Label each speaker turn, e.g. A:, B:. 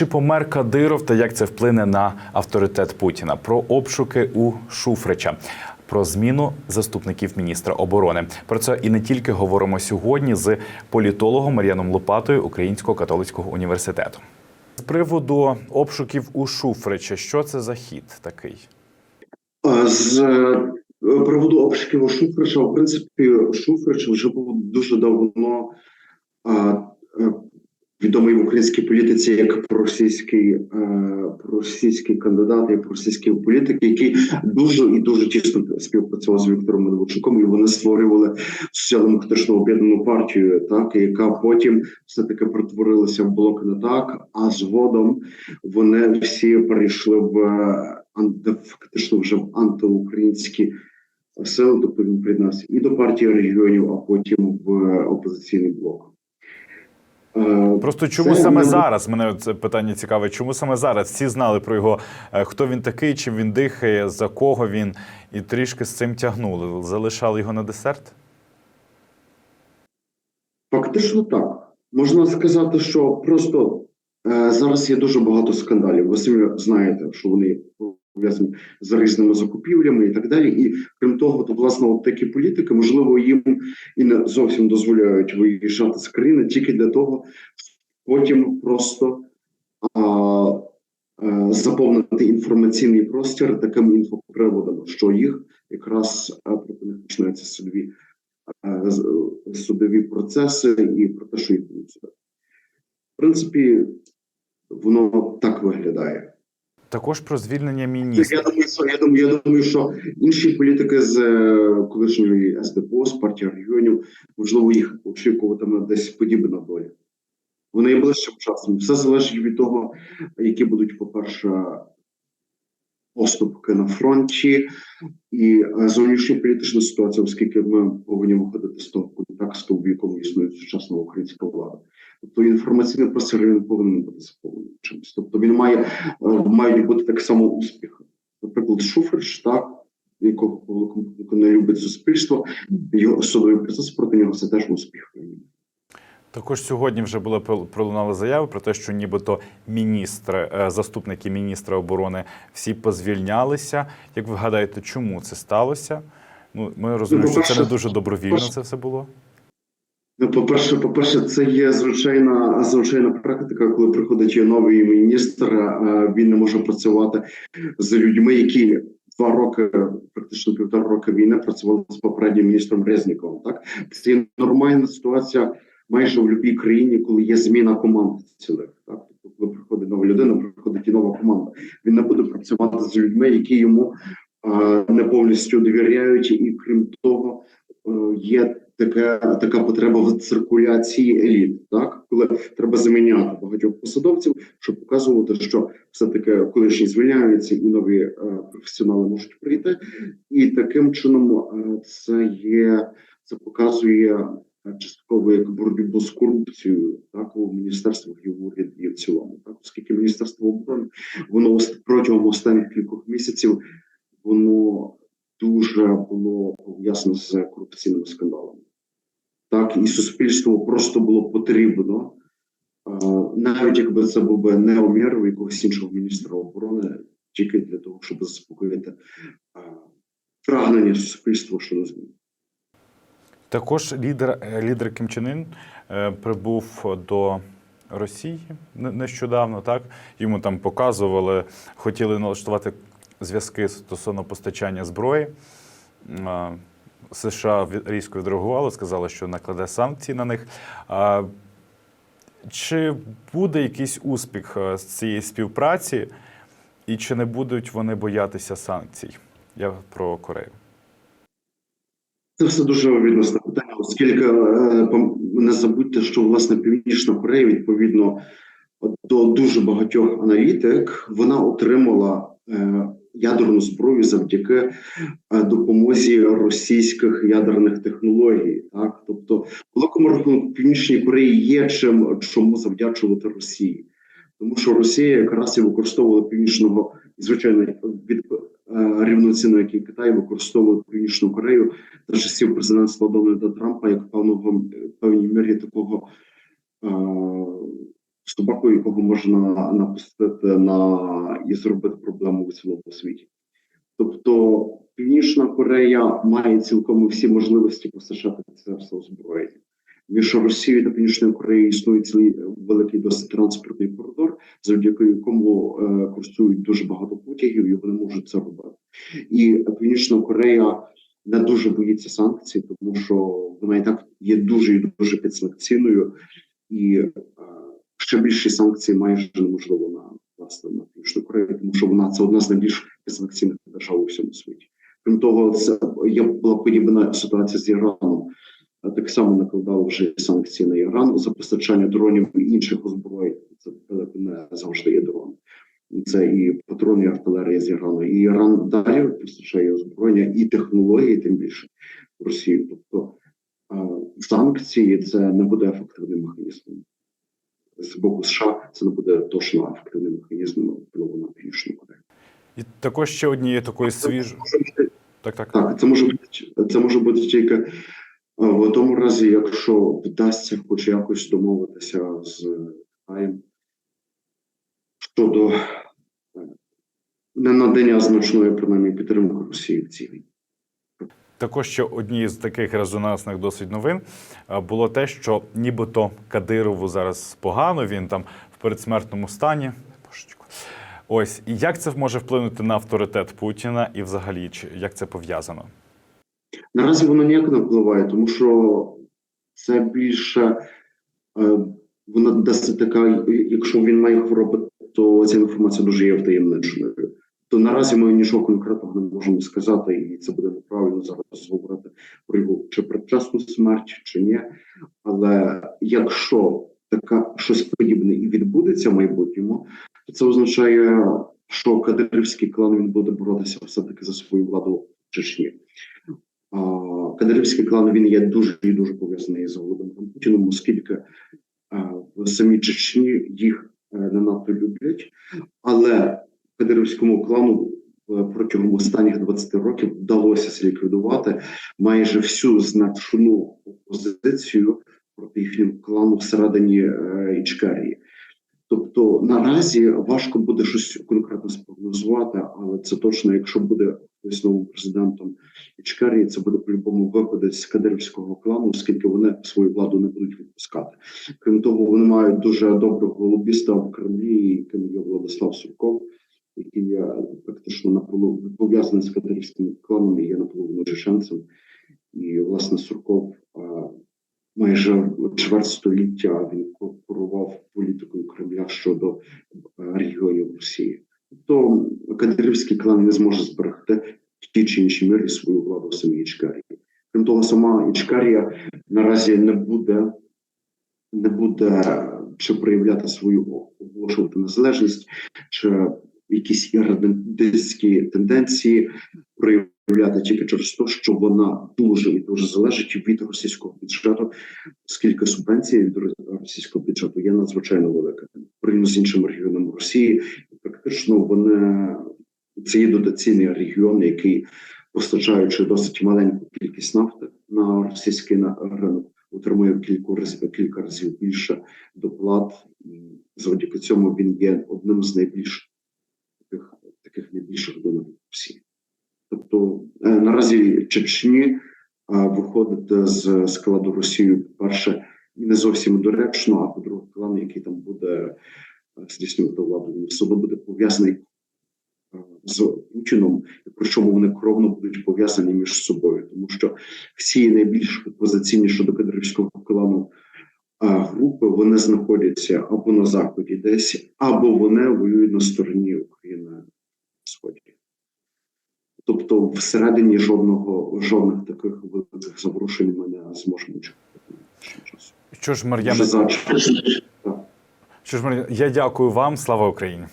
A: Чи помер Кадиров та як це вплине на авторитет Путіна? Про обшуки у Шуфрича, про зміну заступників міністра оборони. Про це і не тільки говоримо сьогодні з політологом Мар'яном Лопатою Українського католицького університету. З приводу обшуків у Шуфрича, що це за хід такий?
B: З е, приводу обшуків у Шуфрича, в принципі, Шуфрич вже був дуже давно е, відомий в українській політиці як проросійський, е, проросійський кандидат, як проросійський політик, який дуже і дуже тісно співпрацював з Віктором Медведчуком, і вони створювали соціал-демократичну об'єднану партію, так яка потім все таки перетворилася в блок не так, а згодом вони всі перейшли в е, фактично вже в антиукраїнські сили, тобто він приєднався і до партії регіонів, а потім в е, опозиційний блок.
A: Просто чому
B: це
A: саме
B: не-
A: зараз? Мене це питання цікаве. Чому саме зараз? Всі знали про його, е, хто він такий, чим він дихає, за кого він, і трішки з цим тягнули. Залишали його на десерт?
B: Фактично так. Можна сказати, що просто е, зараз є дуже багато скандалів. Ви самі знаєте, що вони пов'язані з різними закупівлями і так далі. І крім того, то власне от такі політики, можливо, їм і не зовсім дозволяють виїжджати з країни тільки для того, потім просто а, е, заповнити інформаційний простір такими інфоприводами, що їх якраз е, проти них починаються судові е, судові процеси і про те, що їх будуть судити. В принципі, воно так виглядає.
A: Також про звільнення
B: Я думаю, що я думаю, я думаю, що інші політики з е, колишньої СДПО, з партії регіонів, можливо, їх очікуватиме десь подібна доля. Вони ближчим часом. Все залежить від того, які будуть, по-перше, поступки на фронті і е, зовнішня політична ситуація, оскільки ми повинні виходити з того контексту, в якому існує сучасна українська влада. Тобто інформаційний простір він повинен бути заповнений чимось. Тобто він має е, мають бути так само успіхи. Наприклад, Шуфрич, так якого не любить суспільство, його судовий процес проти нього це теж успіх.
A: Також сьогодні вже були прол- пролунали заяви про те, що нібито міністри, е, заступники міністра оборони всі позвільнялися. Як ви гадаєте, чому це сталося? Ну, ми розуміємо, що це не дуже добровільно. Це все було.
B: Ну, по-перше, по-перше, це є звичайна звичайна практика, коли приходить новий міністр, він не може працювати з людьми, які два роки, практично півтора роки війни, працювали з попереднім міністром Резніковим. Так це нормальна ситуація майже в будь-якій країні, коли є зміна команд цілих. Так, тобто, коли приходить нова людина, приходить і нова команда. Він не буде працювати з людьми, які йому е, не повністю довіряють, і крім того, е, є така така потреба в циркуляції еліт, так? Коли треба заміняти багатьох посадовців, щоб показувати, що все таки колишні звільняються і нові е, професіонали можуть прийти, і таким чином е, це є це показує е, частково як боротьбу з корупцією, так у міністерствах і в уряді в цілому, так? Оскільки міністерство оборони воно протягом останніх кількох місяців воно дуже було пов'язано з корупційними скандалами. Так, і суспільству просто було потрібно, е, навіть якби це був би не Омєров, якогось іншого міністра оборони, тільки для того, щоб заспокоїти е, прагнення суспільства щодо змін.
A: Також лідер, е, лідер Кім Чен Ін прибув до Росії нещодавно. Так йому там показували, хотіли налаштувати зв'язки стосовно постачання зброї. США різко відреагували, сказали, що накладе санкції на них. Чи буде якийсь успіх е, з цієї співпраці, і чи не будуть вони боятися санкцій? Я про Корею.
B: Це все дуже відносне питання, оскільки е, не забудьте, що власне Північна Корея відповідно до дуже багатьох аналітик вона отримала е, ядерну зброю завдяки е, допомозі російських ядерних технологій. Так, тобто, великому рахунку Північній Кореї є чим чому завдячувати Росії, тому що Росія якраз і використовувала північного звичайно від е, рівноцінно, як і Китай використовував Північну Корею за часів президентства Дональда Трампа як певного певній мірі такого е, собаку, якого можна напустити на і зробити проблему у цілому світі. Тобто Північна Корея має цілком всі можливості постачати це все озброєння. Між Росією та Північною Кореєю існує цілий великий досить транспортний коридор, завдяки якому е, курсують дуже багато потягів, і вони можуть це робити. І Північна Корея не дуже боїться санкцій, тому що вона і так є дуже і дуже підсанкційною, і е, ще більші санкції майже неможливо на власне на Північну Корею, тому що вона це одна з найбільш підсанкційних держав у всьому світі. Крім того, це є була подібна ситуація з Іраном. Так само накладали вже санкції на Іран за постачання дронів і інших озброєнь. Це не завжди є дрони. Це і патрони, і артилерія з Ірану. І Іран далі постачає озброєння і технології, тим більше в Росію. Тобто санкції це не буде ефективним механізмом. З боку США це не буде точно ефективним механізмом впливу на Північну Корею.
A: І також ще однією такою свіж...
B: Може
A: Так, так.
B: Так, це може бути це може бути тільки в тому разі, якщо вдасться хоч якось домовитися з Китаєм щодо е, ненадання значної принаймні підтримки Росії в цій війні.
A: Також ще однією з таких резонансних досить новин е, було те, що нібито Кадирову зараз погано, він там в передсмертному стані. Ось і як це може вплинути на авторитет Путіна і взагалі чи як це пов'язано?
B: Наразі воно ніяк не впливає, тому що це більше е, вона досить така, якщо він має хворобу, то ця інформація дуже є втаємниченою. То наразі ми нічого конкретного не можемо сказати, і це буде неправильно зараз говорити про його чи предчасну смерть, чи ні. Але якщо така щось подібне і відбудеться в майбутньому, то це означає, що кадирівський клан він буде боротися все таки за свою владу в Чечні. Кадирівський клан він є дуже і дуже пов'язаний з Володимиром Путіним, оскільки в самій Чечні їх е, не надто люблять, але Кадирівському клану е, протягом останніх 20 років вдалося зліквідувати майже всю значну опозицію проти їхнього клану всередині е, Ічкерії. Тобто наразі важко буде щось конкретно спрогнозувати, але це точно, якщо буде хтось новим президентом Ічкерії, це буде по-любому виходить з кадирівського клану, оскільки вони свою владу не будуть відпускати. Крім того, вони мають дуже доброго лобіста в Кремлі, яким є Владислав Сурков, який є практично наполовину пов'язаний з кадирівським кланом і є наполовину чеченцем. І власне Сурков майже чверть століття він корупував політику Кремля щодо регіонів Росії. Тобто кадирівський клан не зможе зберегти в тій чи іншій мірі свою владу в самій Ічкарії. Крім того, сама Ічкарія наразі не буде, не буде чи проявляти свою оголошувати незалежність, чи якісь ірредентистські тенденції проявляти тільки через те, що вона дуже і дуже залежить від російського бюджету, оскільки субвенції від російського бюджету є надзвичайно велика. Порівняно з іншими регіонами Росії, практично вони це є дотаційний регіон, який, постачаючи досить маленьку кількість нафти на російський ринок, отримує в кілька разів кілька разів більше доплат. Завдяки цьому він є одним з найбільш таких, таких найбільших донорів Росії. Тобто е, наразі Чечні е, виходити з складу Росії, по-перше, не зовсім доречно, а по-друге, клан, який там буде е, здійснювати владу, він все буде пов'язаний з Путіном, і причому вони кровно будуть пов'язані між собою, тому що всі найбільш опозиційні щодо кадирівського клану групи вони знаходяться або на заході десь, або вони воюють на стороні України. Тобто, всередині жодного жодних таких великих заворушень ми не зможемо чекати.
A: Що ж, Мар'яна, що ж, Мар'яна, я дякую вам. Слава Україні!